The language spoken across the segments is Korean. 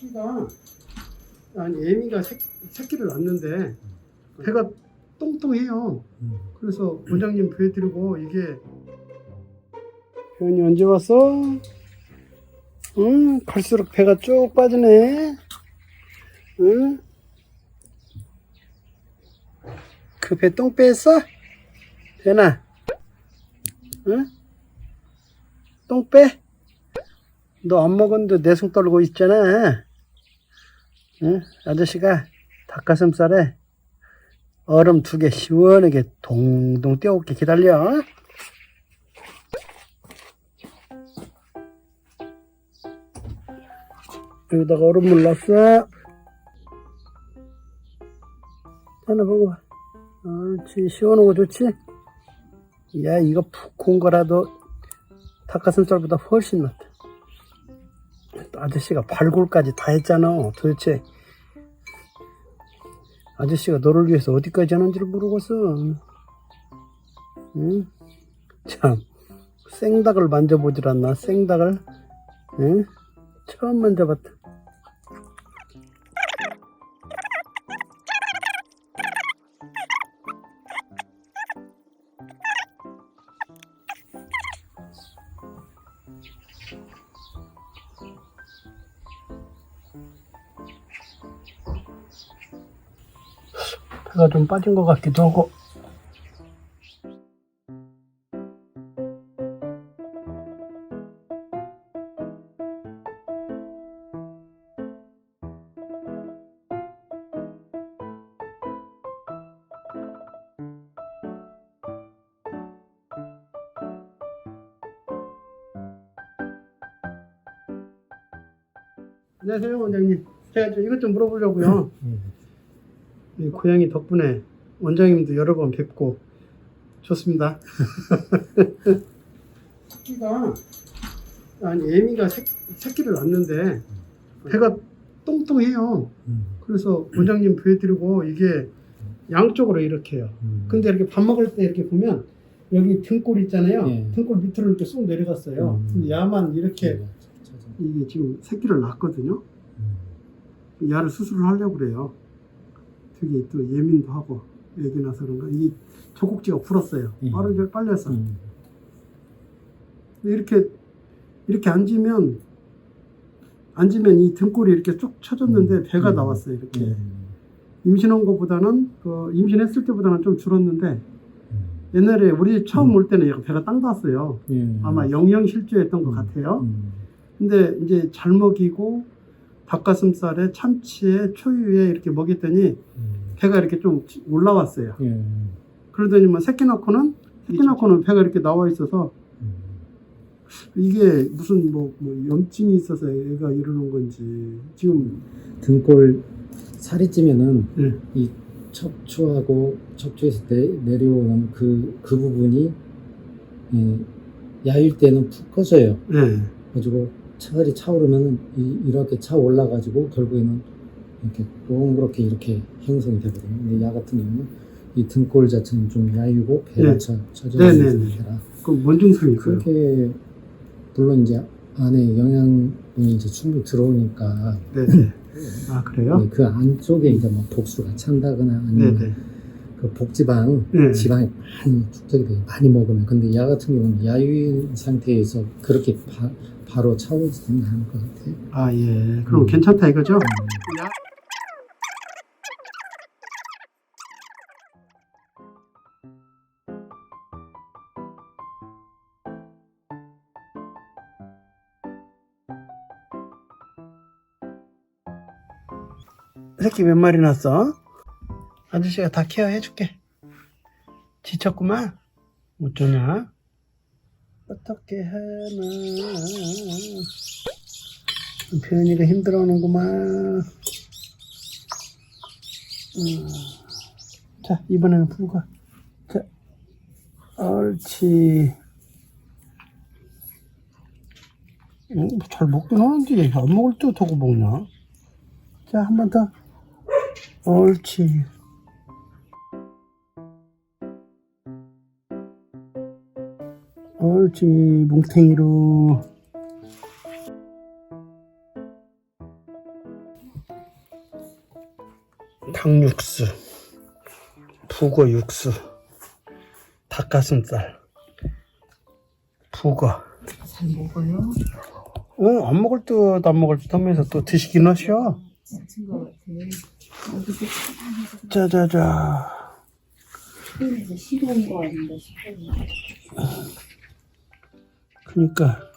새끼가 아니 애미가 새, 새끼를 낳는데 배가 똥똥해요. 음. 그래서 원장님 보여드리고 이게 회원이 언제 왔어? 응 갈수록 배가 쭉 빠지네. 응? 그 배똥 뺐어? 배나? 응? 똥 빼? 너 안 먹었는데 내숭 떨고 있잖아. 응? 아저씨가 닭가슴살에 얼음 두 개 시원하게 동동 떼어올게 기다려. 여기다가 얼음물 넣었어. 하나 먹어봐. 옳지. 시원하고 좋지? 야, 이거 푹 구운 거라도 닭가슴살보다 훨씬 낫다. 또 아저씨가 발골까지 다 했잖아. 도대체 아저씨가 너를 위해서 어디까지 하는지를 모르겠어. 응? 참, 생닭을 만져보질 않나? 생닭을? 응? 처음 만져봤다. 배가 좀 빠진 것 같기도 하고. 안녕하세요, 원장님. 제가 좀 이것 좀 물어보려고요. 음. 이 고양이 덕분에 원장님도 여러 번 뵙고 좋습니다. 새끼가 아니 애미가 새, 새끼를 낳는데 배가 똥똥해요. 음. 그래서 원장님 보여드리고 이게 양쪽으로 이렇게 해요. 음. 근데 이렇게 밥 먹을 때 이렇게 보면 여기 등골 있잖아요. 예. 등골 밑으로 이렇게 쏙 내려갔어요. 음. 근데 야만 이렇게 음. 이게 지금 새끼를 낳거든요. 음. 야를 수술을 하려고 그래요. 되게 또 예민도 하고 애기 나서 그런가 이 젖꼭지가 불었어요. 음. 바로 이제 빨렸어. 음. 이렇게 이렇게 앉으면 앉으면 이 등골이 이렇게 쭉 쳐졌는데 음. 배가 음. 나왔어요. 이렇게 음. 임신한 것보다는 그 임신했을 때보다는 좀 줄었는데 음. 옛날에 우리 처음 음. 올 때는 얘가 배가 땅 닿았어요. 예. 아마 영양실조였던 것 음. 같아요. 음. 근데 이제 잘 먹이고 닭가슴살에 참치에 초유에 이렇게 먹였더니 음. 배가 이렇게 좀 올라왔어요. 예. 그러더니 뭐 새끼 낳고는 새끼 낳고는 배가 이렇게 나와 있어서 음. 이게 무슨 뭐, 뭐 염증이 있어서 애가 이러는 건지 지금 등골 살이 찌면은 네. 이 척추하고 척추에서 내, 내려오는 그, 그 부분이 예, 야일 때는 푹 꺼져요. 네. 가지고 차갈이 차오르면 이, 이렇게 차 올라가지고 결국에는 이렇게 동그랗게 이렇게 형성이 되거든요. 근데 야 같은 경우는 이 등골 자체는 좀 야유고 배가 네. 차, 처져 네, 있는 네, 네. 상태라 그 뭔 증상이 있어요? 그렇게 물론 이제 안에 영양분이 이제 충분히 들어오니까 네. 네. 아 그래요? 네, 그 안쪽에 이제 뭐 독소가 찬다거나 네. 아니면 네. 그 복지방 네. 지방이 많이 축적이 돼요. 많이 먹으면 근데 야 같은 경우는 야유인 상태에서 그렇게 바, 바로 차오르지는 않을 것 같아요. 아 예. 그럼 음. 괜찮다 이거죠? 음. 야. 새끼 몇 마리 났어? 아저씨가 다 케어해 줄게. 지쳤구만. 어쩌냐? 어떻게 하나. 표현이가 힘들어하는구만. 음. 자, 이번에는 불가. 자, 옳지. 음, 잘 먹긴 하는데, 안 먹을 때 어떻게 먹냐? 자, 한 번 더. 옳지. 옳지, 뭉탱이로. 닭육수, 북어 육수, 닭가슴살, 북어. 잘 먹어요? 어, 안 먹을 듯 안 먹을 듯 하면서 또 드시긴 하셔. 것 같아. 짜자자. 거 아닌가 싶어요. 그니까.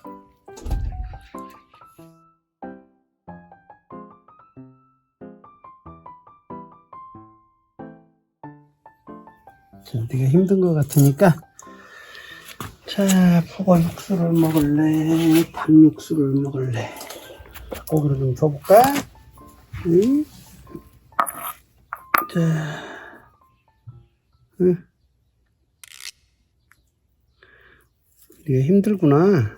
자, 네가 힘든 것 같으니까. 자, 포거 육수를 먹을래? 닭 육수를 먹을래? 고기를 좀 줘볼까? 응? 자, 응. 네가 힘들구나.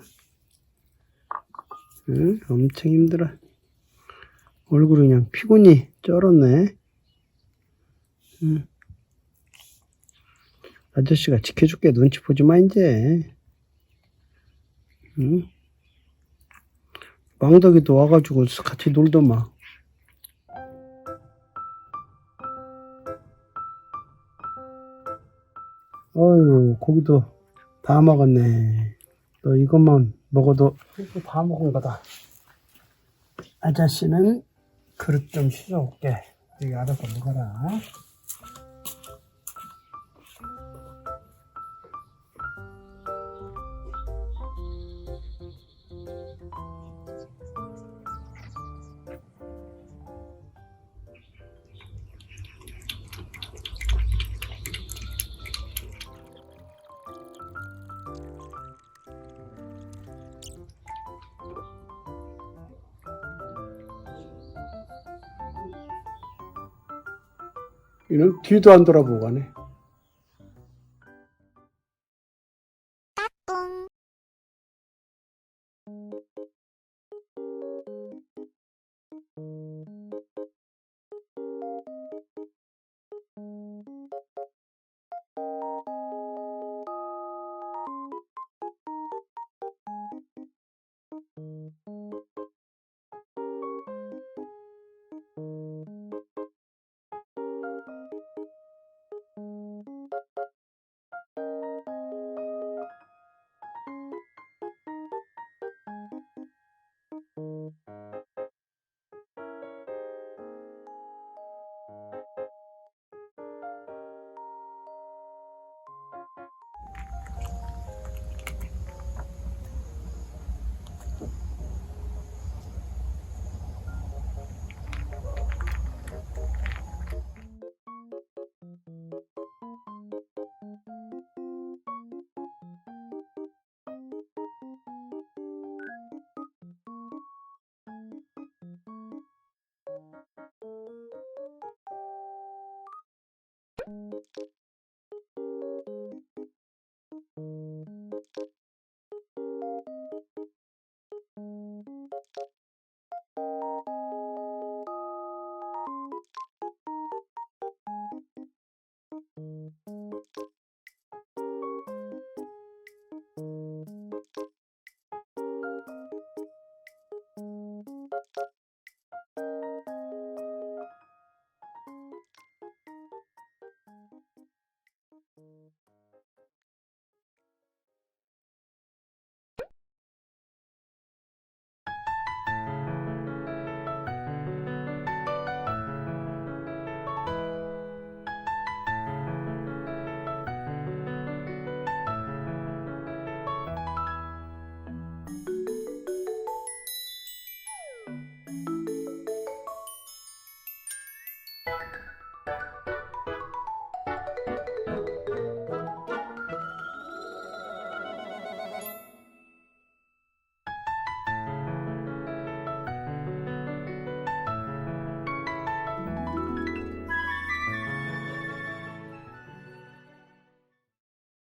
응? 엄청 힘들어. 얼굴이 그냥 피곤이 쩔었네. 응. 아저씨가 지켜줄게. 눈치 보지 마, 이제. 응? 망덕이도 와가지고 같이 놀더만. 어휴, 고기도 다 먹었네. 너 이것만 먹어도 다 먹은 거다. 아저씨는 그릇 좀 씻어올게. 여기 알아서 먹어라. 이는 뒤도 안 돌아보고 가네.